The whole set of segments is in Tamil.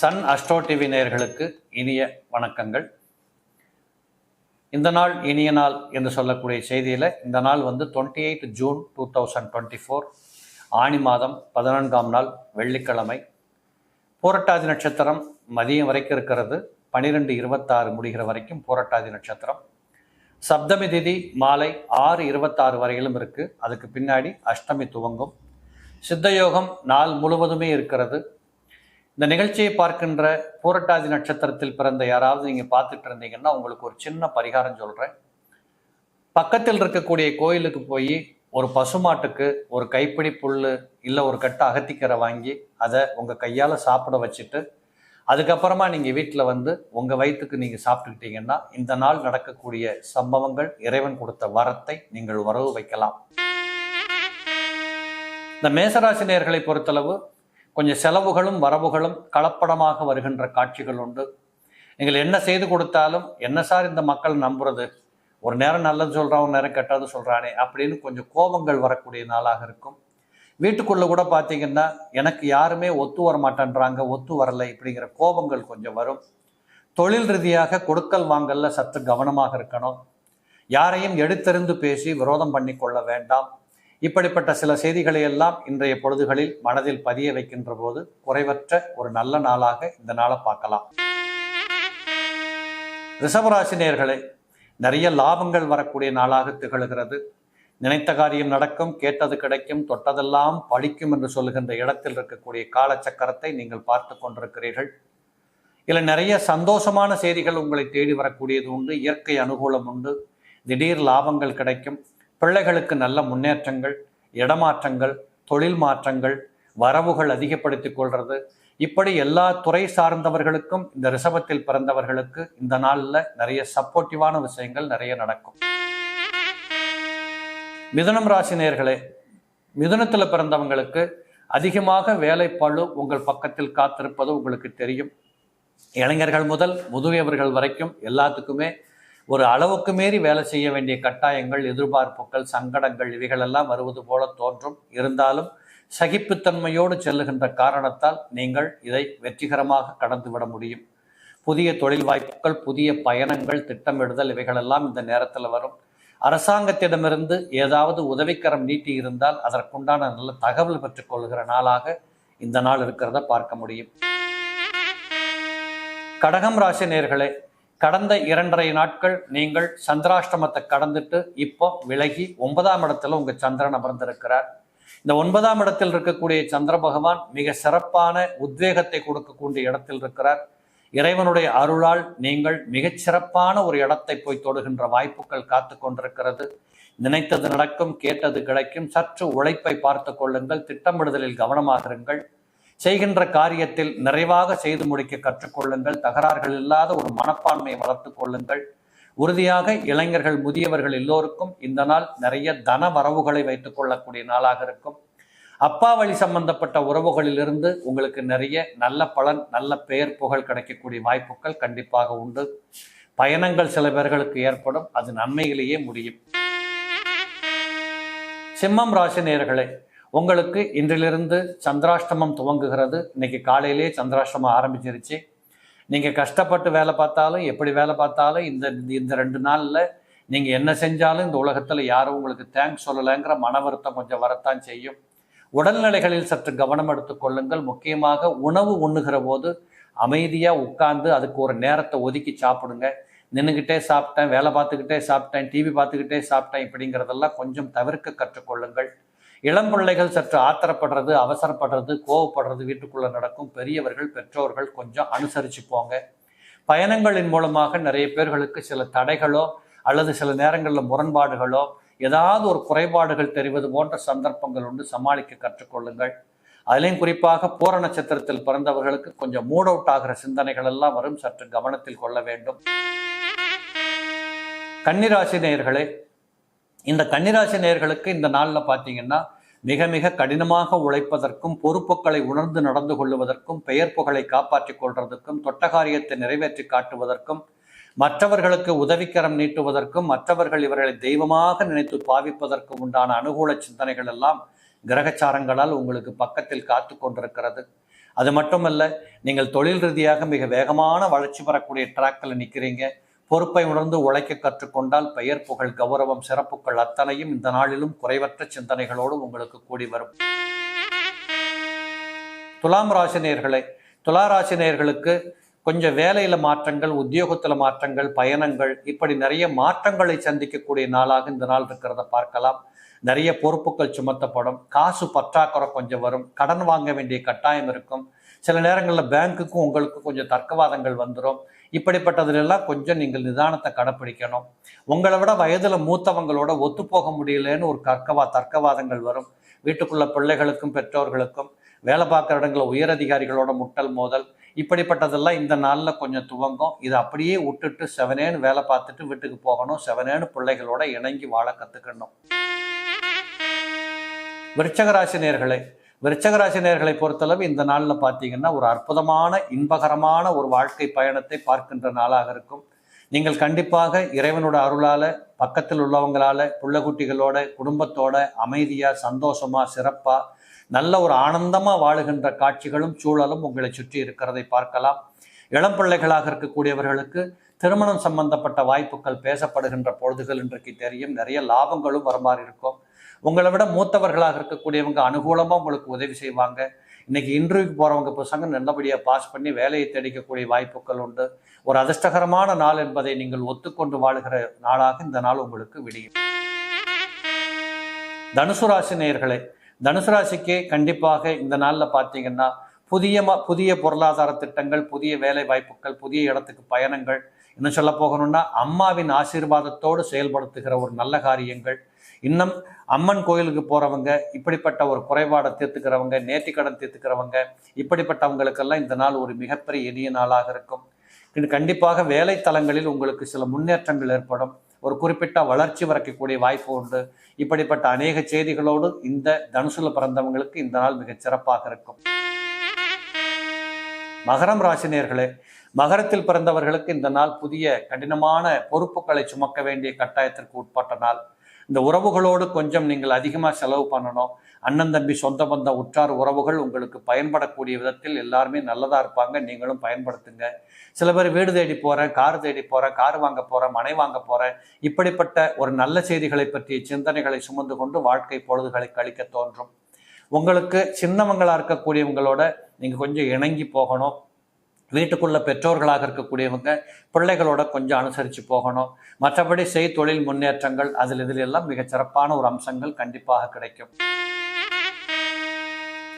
சன் அஸ்ட்ரோ டிவி நேயர்களுக்கு இனிய வணக்கங்கள். இந்த நாள் இனிய நாள் என்று சொல்லக்கூடிய செய்தியில் இந்த நாள் வந்து twenty eight June two thousand twenty four ஆணி மாதம் பதினான்காம் நாள் வெள்ளிக்கிழமை. பூரட்டாதி நட்சத்திரம் மதியம் வரைக்கும் இருக்கிறது. பனிரெண்டு இருபத்தாறு முடிகிற வரைக்கும் பூரட்டாதி நட்சத்திரம். சப்தமி திதி மாலை ஆறு இருபத்தாறு வரையிலும் இருக்குது அதுக்கு பின்னாடி அஷ்டமி துவங்கும். சித்தயோகம் நாள் முழுவதுமே இருக்கிறது. இந்த நிகழ்ச்சியை பார்க்கின்ற பூரட்டாதி நட்சத்திரத்தில் பிறந்த யாராவது நீங்கள் பார்த்துட்டு இருந்தீங்கன்னா உங்களுக்கு ஒரு சின்ன பரிகாரம் சொல்கிறேன் பக்கத்தில் இருக்கக்கூடிய கோயிலுக்கு போய் ஒரு பசுமாட்டுக்கு ஒரு கைப்பிடி புல் இல்லை ஒரு கட்டு அகத்திக்கரை வாங்கி அதை உங்கள் கையால் சாப்பிட வச்சுட்டு அதுக்கப்புறமா நீங்கள் வீட்டில் வந்து உங்கள் வயிற்றுக்கு நீங்கள் சாப்பிட்டுக்கிட்டீங்கன்னா இந்த நாள் நடக்கக்கூடிய சம்பவங்கள் இறைவன் கொடுத்த வரத்தை நீங்கள் வரவு வைக்கலாம். இந்த மேசராசி பொறுத்தளவு கொஞ்சம் செலவுகளும் வரவுகளும் கலப்படமாக வருகின்ற காட்சிகள் உண்டு. நீங்கள் என்ன செய்து கொடுத்தாலும் என்ன சார் இந்த மக்கள் நம்புறது? ஒரு நேரம் நல்லது சொல்கிறான் ஒரு நேரம் கெட்டது சொல்கிறானே அப்படின்னு கொஞ்சம் கோபங்கள் வரக்கூடிய நாளாக இருக்கும். வீட்டுக்குள்ளே கூட பார்த்தீங்கன்னா எனக்கு யாருமே ஒத்து வர மாட்டேன்றாங்க ஒத்து வரலை இப்படிங்கிற கோபங்கள் கொஞ்சம் வரும். தொழில் ரீதியாக கொடுக்கல் வாங்கல்ல சற்று கவனமாக இருக்கணும். யாரையும் எடுத்தெறிந்து பேசி விரோதம் பண்ணி கொள்ள வேண்டாம். இப்படிப்பட்ட சில செய்திகளை எல்லாம் இன்றைய பொழுதுகளில் மனதில் பதிய வைக்கின்ற போது குறைவற்ற ஒரு நல்ல நாளாக இந்த நாளை பார்க்கலாம். ரிஷபராசி நிறைய லாபங்கள் வரக்கூடிய நாளாக திகழ்கிறது. நினைத்த காரியம் நடக்கும் கேட்டது கிடைக்கும் தொட்டதெல்லாம் பழிக்கும் என்று சொல்லுகின்ற இடத்தில் இருக்கக்கூடிய காலச்சக்கரத்தை நீங்கள் பார்த்து கொண்டிருக்கிறீர்கள். இதில் நிறைய சந்தோஷமான செய்திகள் உங்களை தேடி வரக்கூடியது உண்டு. இயற்கை அனுகூலம் உண்டு. திடீர் லாபங்கள் கிடைக்கும். பிள்ளைகளுக்கு நல்ல முன்னேற்றங்கள் இடமாற்றங்கள் தொழில் மாற்றங்கள் வரவுகள் அதிகப்படுத்திக் கொள்வது இப்படி எல்லா துறை சார்ந்தவர்களுக்கும் இந்த ரிஷபத்தில் பிறந்தவர்களுக்கு இந்த நாளில் நிறைய சப்போர்ட்டிவான விஷயங்கள் நிறைய நடக்கும். மிதுனம் ராசி நேர்களே மிதுனத்தில் பிறந்தவங்களுக்கு அதிகமாக வேலைப்பாடு உங்கள் பக்கத்தில் காத்திருப்பது உங்களுக்கு தெரியும். இளைஞர்கள் முதல் முதியவர்கள் வரைக்கும் எல்லாத்துக்குமே ஒரு அளவுக்கு மீறி வேலை செய்ய வேண்டிய கட்டாயங்கள் எதிர்பார்ப்புகள் சங்கடங்கள் இவைகளெல்லாம் வருவது போல தோன்றும். இருந்தாலும் சகிப்புத்தன்மையோடு செல்லுகின்ற காரணத்தால் நீங்கள் இதை வெற்றிகரமாக கடந்துவிட முடியும். புதிய தொழில் வாய்ப்புகள் புதிய பயணங்கள் திட்டமிடுதல் இவைகளெல்லாம் இந்த நேரத்தில் வரும். அரசாங்கத்திடமிருந்து ஏதாவது உதவிக்கரம் நீட்டி இருந்தால் அதற்குண்டான நல்ல தகவல் பெற்றுக்கொள்கிற நாளாக இந்த நாள் இருக்கிறத பார்க்க முடியும். கடகம் ராசி நேர்களே கடந்த இரண்டரை நாட்கள் நீங்கள் சந்திராஷ்டமத்தை கடந்துட்டு இப்போ விலகி ஒன்பதாம் இடத்துல உங்க சந்திரன் அமர்ந்திருக்கிறார். இந்த ஒன்பதாம் இடத்தில் இருக்கக்கூடிய சந்திர பகவான் மிக சிறப்பான உத்வேகத்தை கொடுக்கக்கூடிய இடத்தில் இருக்கிறார். இறைவனுடைய அருளால் நீங்கள் மிகச் சிறப்பான ஒரு இடத்தை போய் தொடுகின்ற வாய்ப்புகள் காத்து கொண்டிருக்கிறது. நினைத்தது நடக்கும் கேட்டது கிடைக்கும். சற்று உழைப்பை பார்த்து கொள்ளுங்கள். திட்டமிடுதலில் கவனமாக இருங்கள். செய்கின்ற காரியத்தில் நிறைவாக செய்து முடிக்க கற்றுக்கொள்ளுங்கள். தகராறுகள் இல்லாத ஒரு மனப்பான்மையை வளர்த்து கொள்ளுங்கள். உறுதியாக இளைஞர்கள் முதியவர்கள் எல்லோருக்கும் இந்த நாள் நிறைய தன வரவுகளை வைத்துக் கொள்ளக்கூடிய நாளாக இருக்கும். அப்பா வழி சம்பந்தப்பட்ட உறவுகளிலிருந்து உங்களுக்கு நிறைய நல்ல பலன் நல்ல பெயர் புகழ் கிடைக்கக்கூடிய வாய்ப்புகள் கண்டிப்பாக உண்டு. பயணங்கள் சில பேர்களுக்கு ஏற்படும். அது நன்மையிலேயே முடியும். சிம்மம் ராசி நேயர்களே உங்களுக்கு இன்றிலிருந்து சந்திராஷ்டமம் துவங்குகிறது. இன்னைக்கு காலையிலேயே சந்திராஷ்டமம் ஆரம்பிச்சிருச்சு. நீங்கள் கஷ்டப்பட்டு வேலை பார்த்தாலும் எப்படி வேலை பார்த்தாலும் இந்த இந்த ரெண்டு நாளில் நீங்கள் என்ன செஞ்சாலும் இந்த உலகத்தில் யாரும் உங்களுக்கு தேங்க்ஸ் சொல்லலைங்கிற மன வருத்தம் கொஞ்சம் வரத்தான் செய்யும். உடல்நிலைகளில் சற்று கவனம் எடுத்துக் கொள்ளுங்கள். முக்கியமாக உணவு உண்ணுகிற போது அமைதியாக உட்கார்ந்து அதுக்கு ஒரு நேரத்தை ஒதுக்கி சாப்பிடுங்க. நின்றுக்கிட்டே சாப்பிட்டேன் வேலை பார்த்துக்கிட்டே சாப்பிட்டேன் டிவி பார்த்துக்கிட்டே சாப்பிட்டேன் இப்படிங்கிறதெல்லாம் கொஞ்சம் தவிர்க்க கற்றுக்கொள்ளுங்கள் இளம் பிள்ளைகள் சற்று ஆத்திரப்படுறது அவசரப்படுறது கோவப்படுறது வீட்டுக்குள்ளே நடக்கும். பெரியவர்கள் பெற்றோர்கள் கொஞ்சம் அனுசரித்து போங்க பயணங்களின் மூலமாக நிறைய பேர்களுக்கு சில தடைகளோ அல்லது சில நேரங்களில் முரண்பாடுகளோ ஏதாவது ஒரு குறைபாடுகள் தெரிவது போன்ற சந்தர்ப்பங்கள் உண்டு. சமாளிக்க கற்றுக்கொள்ளுங்கள். அதிலையும் குறிப்பாக பூர நட்சத்திரத்தில் பிறந்தவர்களுக்கு கொஞ்சம் மூட் அவுட் ஆகிற சிந்தனைகள் எல்லாம் வரும். சற்று கவனத்தில் கொள்ள வேண்டும். கன்னிராசி நேயர்களே இந்த கன்னிராசி நேயர்களுக்கு இந்த நாளில் பார்த்தீங்கன்னா மிக மிக கடினமாக உழைப்பதற்கும் பொறுப்புகளை உணர்ந்து நடந்து கொள்வதற்கும் பெயர் புகழை காப்பாற்றிக் கொள்வதற்கும் தொட்ட காரியத்தை நிறைவேற்றி காட்டுவதற்கும் மற்றவர்களுக்கு உதவிக்கரம் நீட்டுவதற்கும் மற்றவர்கள் இவர்களை தெய்வமாக நினைத்து பாவிப்பதற்கும் உண்டான அனுகூல சிந்தனைகள் எல்லாம் கிரகச்சாரங்களால் உங்களுக்கு பக்கத்தில் காத்து கொண்டிருக்கிறது. அது மட்டுமல்ல நீங்கள் தொழில் ரீதியாக மிக வேகமான வளர்ச்சி பெறக்கூடிய ட்ராக்கில் நிற்கிறீங்க பொறுப்பை உணர்ந்து உழைக்க கற்றுக்கொண்டால் பெயர் புகழ் கௌரவம் சிறப்புகள் அத்தனையும் இந்த நாளிலும் குறைவற்ற சிந்தனைகளோடு உங்களுக்கு கூடி வரும். துலாம் ராசினியர்களே துலா ராசினியர்களுக்கு கொஞ்சம் வேலையில மாற்றங்கள் உத்தியோகத்துல மாற்றங்கள் பயணங்கள் இப்படி நிறைய மாற்றங்களை சந்திக்கக்கூடிய நாளாக இந்த நாள் இருக்கிறத பார்க்கலாம். நிறைய பொறுப்புகள் சுமத்தப்படும். காசு பற்றாக்குறை கொஞ்சம் வரும். கடன் வாங்க வேண்டிய கட்டாயம் இருக்கும். சில நேரங்களில் பேங்க்குக்கும் உங்களுக்கும் கொஞ்சம் தர்க்கவாதங்கள் வந்துடும் இப்படிப்பட்டதிலெல்லாம் கொஞ்சம் நீங்கள் நிதானத்தை கடைப்பிடிக்கணும். உங்களை விட வயதில் மூத்தவங்களோட ஒத்து போக முடியலன்னு ஒரு கற்கவா தர்க்கவாதங்கள் வரும். வீட்டுக்குள்ள பிள்ளைகளுக்கும் பெற்றோர்களுக்கும் வேலை பார்க்குற இடங்களில் உயரதிகாரிகளோட முட்டல் மோதல் இப்படிப்பட்டதெல்லாம் இந்த நாளில் கொஞ்சம் துவங்கும். இதை அப்படியே விட்டுட்டு செவனேன்னு வேலை பார்த்துட்டு வீட்டுக்கு போகணும். செவனேன்னு பிள்ளைகளோட இணங்கி வாழ கற்றுக்கணும் விருச்சகராசினியர்களே விருச்சகராசி நேர்களை பொறுத்தளவு இந்த நாளில் பார்த்தீங்கன்னா ஒரு அற்புதமான இன்பகரமான ஒரு வாழ்க்கை பயணத்தை பார்க்கின்ற நாளாக இருக்கும். நீங்கள் கண்டிப்பாக இறைவனோட அருளால் பக்கத்தில் உள்ளவங்களால பிள்ளைக்குட்டிகளோட குடும்பத்தோட அமைதியாக சந்தோஷமா சிறப்பாக நல்ல ஒரு ஆனந்தமாக வாழுகின்ற காட்சிகளும் சூழலும் உங்களை சுற்றி இருக்கிறதை பார்க்கலாம். இளம் பிள்ளைகளாக இருக்கக்கூடியவர்களுக்கு திருமணம் சம்பந்தப்பட்ட வாய்ப்புகள் பேசப்படுகின்ற பொழுதுகள் இன்றைக்கு தெரியும். நிறைய லாபங்களும் வருமாறு இருக்கும். உங்களை விட மூத்தவர்களாக இருக்கக்கூடியவங்க அனுகூலமாக உங்களுக்கு உதவி செய்வாங்க. இன்னைக்கு இன்டர்வியூக்கு போகிறவங்க பசங்க நல்லபடியாக பாஸ் பண்ணி வேலையை தேடிக்கக்கூடிய வாய்ப்புகள் உண்டு. ஒரு அதிர்ஷ்டகரமான நாள் என்பதை நீங்கள் ஒத்துக்கொண்டு வாழுகிற நாளாக இந்த நாள் உங்களுக்கு விடியும். தனுசு ராசி நேயர்களே தனுசு ராசிக்கு கண்டிப்பாக இந்த நாளில் பார்த்தீங்கன்னா புதிய ம- புதிய பொருளாதார திட்டங்கள் புதிய வேலை வாய்ப்புகள் புதிய இடத்துக்கு பயணங்கள் இன்னும் சொல்ல போகணும்னா அம்மாவின் ஆசீர்வாதத்தோடு செயல்படுத்துகிற ஒரு நல்ல காரியங்கள். இன்னும் அம்மன் கோயிலுக்கு போறவங்க இப்படிப்பட்ட ஒரு குறைபாடை தீர்த்துக்கிறவங்க நேர்த்தி கடன் தீர்த்துக்கிறவங்க இப்படிப்பட்டவங்களுக்கெல்லாம் இந்த நாள் ஒரு மிகப்பெரிய இனிய நாளாக இருக்கும். இது கண்டிப்பாக வேலை உங்களுக்கு சில முன்னேற்றங்கள் ஏற்படும். ஒரு குறிப்பிட்ட வளர்ச்சி வரைக்கக்கூடிய வாய்ப்பு உண்டு. இப்படிப்பட்ட அநேக செய்திகளோடு இந்த தனுசுல பிறந்தவங்களுக்கு இந்த நாள் மிகச் சிறப்பாக இருக்கும். மகரம் ராசினியர்களே மகரத்தில் பிறந்தவர்களுக்கு இந்த நாள் புதிய கடினமான பொறுப்புகளை சுமக்க வேண்டிய கட்டாயத்திற்கு உட்பட்ட நாள். இந்த உறவுகளோடு கொஞ்சம் நீங்கள் அதிகமாக செலவு பண்ணணும். அண்ணன் தம்பி சொந்த பந்த உற்றார் உறவுகள் உங்களுக்கு பயன்படக்கூடிய விதத்தில் எல்லாருமே நல்லதாக இருப்பாங்க. நீங்களும் பயன்படுத்துங்க. சில பேர் வீடு தேடி போகிறேன் கார் தேடி போகிறேன் கார் வாங்க போகிறேன் மனை வாங்க போகிறேன் இப்படிப்பட்ட ஒரு நல்ல செய்திகளை பற்றிய சிந்தனைகளை சுமந்து கொண்டு வாழ்க்கை பொழுதுகளை கழிக்க தோன்றும். உங்களுக்கு சின்னவங்களா இருக்கக்கூடியவங்களோட நீங்கள் கொஞ்சம் இணங்கி போகணும். வீட்டுக்குள்ள பெற்றோர்களாக இருக்கக்கூடியவங்க பிள்ளைகளோட கொஞ்சம் அனுசரித்து போகணும். மற்றபடி செய் தொழில் முன்னேற்றங்கள் அதில் இதில் எல்லாம் மிகச் சிறப்பான ஒரு அம்சங்கள் கண்டிப்பாக கிடைக்கும்.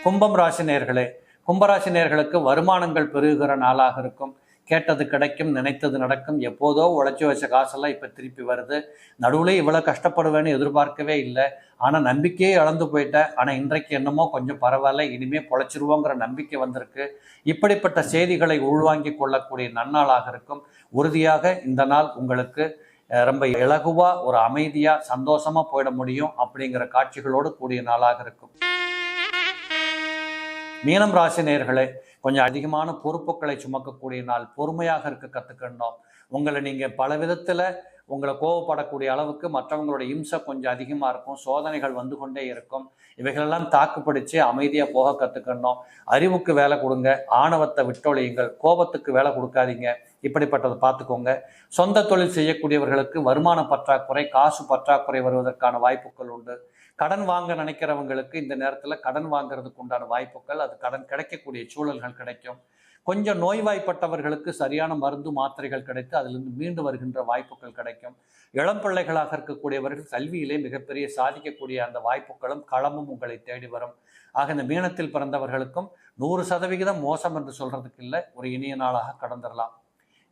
கும்பம் ராசி நேர்களே கும்பராசி நேர்களுக்கு வருமானங்கள் பெருகுகிற நாளாக இருக்கும். கேட்டது கிடைக்கும் நினைத்தது நடக்கும். எப்போதோ உழைச்சி வச்ச காசெல்லாம் இப்போ திருப்பி வருது. நடுவில் இவ்வளோ கஷ்டப்படுவேன்னு எதிர்பார்க்கவே இல்லை. ஆனால் நம்பிக்கையே இழந்து போயிட்டேன். ஆனால் இன்றைக்கு என்னமோ கொஞ்சம் பரவாயில்ல இனிமேல் பொழைச்சிருவோங்கிற நம்பிக்கை வந்திருக்கு. இப்படிப்பட்ட செய்திகளை உள்வாங்கி கொள்ளக்கூடிய நன்னாளாக இருக்கும். உறுதியாக இந்த நாள் உங்களுக்கு ரொம்ப இலகுவாக ஒரு அமைதியாக சந்தோஷமாக போயிட முடியும் அப்படிங்கிற காட்சிகளோடு கூடிய நாளாக இருக்கும். மீனம் ராசி நேர்களே கொஞ்சம் அதிகமான பொறுப்புகளை சுமக்கக்கூடிய நாள் பொறுமையாக இருக்க கற்றுக்கணும் உங்களை நீங்கள் பல விதத்தில் உங்களை கோவப்படக்கூடிய அளவுக்கு மற்றவங்களோட இம்சை கொஞ்சம் அதிகமாக இருக்கும். சோதனைகள் வந்து கொண்டே இருக்கும். இவைகளெல்லாம் தாக்குப்பிடிச்சு அமைதியாக போக கற்றுக்கணும் அறிவுக்கு வேலை கொடுங்க. ஆணவத்தை விட்டொழியுங்கள். கோபத்துக்கு வேலை கொடுக்காதீங்க. இப்படிப்பட்டதை பார்த்துக்கோங்க. சொந்த தொழில் செய்யக்கூடியவர்களுக்கு வருமான பற்றாக்குறை காசு பற்றாக்குறை வருவதற்கான வாய்ப்புகள் உண்டு. கடன் வாங்க நினைக்கிறவங்களுக்கு இந்த நேரத்தில் கடன் வாங்குறதுக்கு உண்டான வாய்ப்புகள் அது கடன் கிடைக்கக்கூடிய சூழல்கள் கிடைக்கும். கொஞ்சம் நோய்வாய்ப்பட்டவர்களுக்கு சரியான மருந்து மாத்திரைகள் கிடைத்து அதிலிருந்து மீண்டு வருகின்ற வாய்ப்புகள் கிடைக்கும். இளம் பிள்ளைகளாக இருக்கக்கூடியவர்கள் கல்வியிலே மிகப்பெரிய சாதிக்கக்கூடிய அந்த வாய்ப்புகளும் களமும் உங்களை தேடி வரும். ஆக இந்த மீனத்தில் பிறந்தவர்களுக்கும் நூறு சதவிகிதம் மோசம் என்று சொல்றதுக்கு இல்லை ஒரு இனிய நாளாக கடந்துடலாம்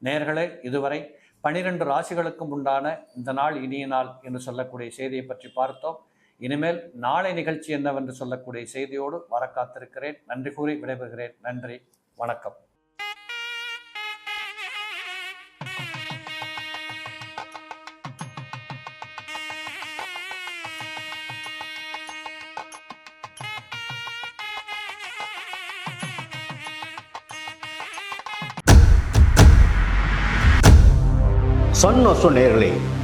நேர்களே இதுவரை பனிரெண்டு ராசிகளுக்கும் உண்டான இந்த நாள் இனிய நாள் என்று சொல்லக்கூடிய செய்தியை பற்றி பார்த்தோம். இனிமேல் நாளை நிகழ்ச்சி என்னவென்று சொல்லக்கூடிய செய்தியோடு வர காத்திருக்கிறேன் நன்றி கூறி விடைபெறுகிறேன். நன்றி. வணக்கம். Sun astro